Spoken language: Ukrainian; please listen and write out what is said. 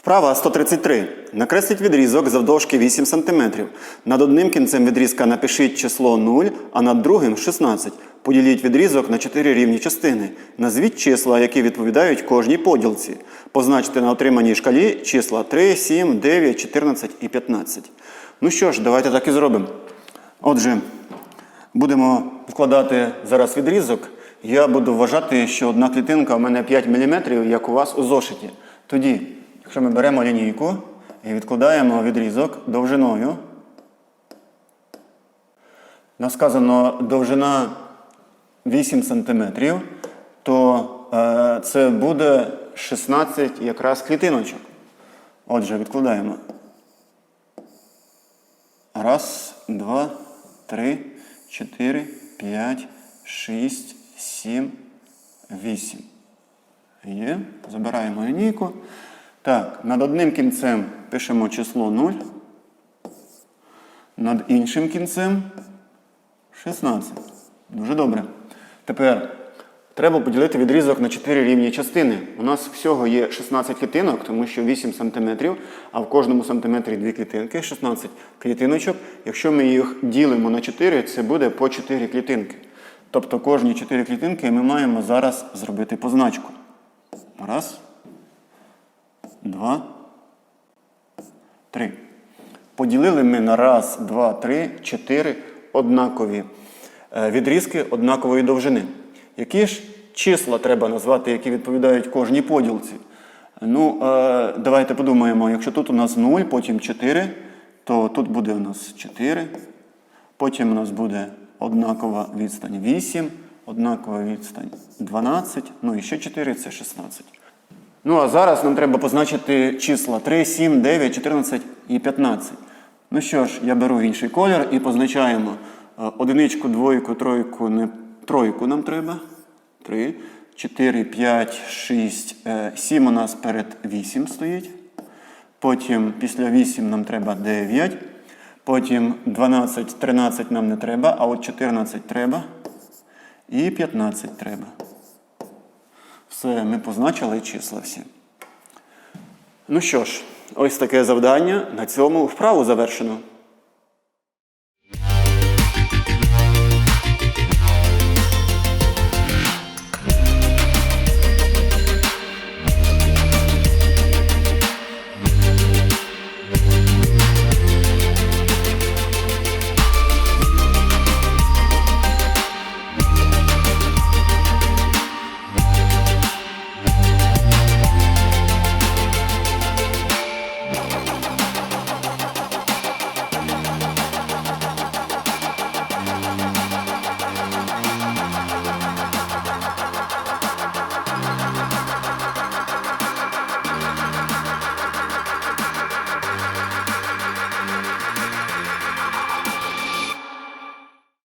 Вправа 133. Накресліть відрізок завдовжки 8 см. Над одним кінцем відрізка напишіть число 0, а над другим 16. Поділіть відрізок на 4 рівні частини. Назвіть числа, які відповідають кожній поділці. Позначте на отриманій шкалі числа 3, 7, 9, 14 і 15. Ну що ж, давайте так і зробимо. Отже, будемо вкладати зараз відрізок. Я буду вважати, що одна клітинка у мене 5 мм, як у вас у зошиті. Тоді, якщо ми беремо лінійку і відкладаємо відрізок довжиною, нас сказано довжина 8 см, то е, це буде 16 якраз клітиночок. Отже, відкладаємо. Раз, два, три, чотири, п'ять, шість, сім, вісім. Є. Забираємо лінійку. Так, над одним кінцем пишемо число 0. Над іншим кінцем 16. Дуже добре. Тепер треба поділити відрізок на 4 рівні частини. У нас всього є 16 клітинок, тому що 8 см, а в кожному сантиметрі 2 клітинки, 16 клітиночок. Якщо ми їх ділимо на 4, це буде по 4 клітинки. Тобто кожні 4 клітинки ми маємо зараз зробити позначку. Раз, два, три. Поділили ми на раз, два, три, чотири однакові е, відрізки однакової довжини. Які ж числа треба назвати, які відповідають кожній поділці? Ну, е, давайте подумаємо, якщо тут у нас 0, потім 4, то тут буде у нас 4. Потім у нас буде однакова відстань 8, однакова відстань 12, ну і ще 4 це 16. Ну а зараз нам треба позначити числа 3, 7, 9, 14 і 15. Ну що ж, я беру інший колір і позначаємо е, одиничку, двойку, тройку, не тройку нам треба. 3, 4, 5, 6, 7 у нас перед 8 стоїть. Потім після 8 нам треба 9. Потім 12, 13 нам не треба, а от 14 треба. І 15 треба. Все, ми позначили числа всі. Ну що ж, ось таке завдання. На цьому вправу завершено.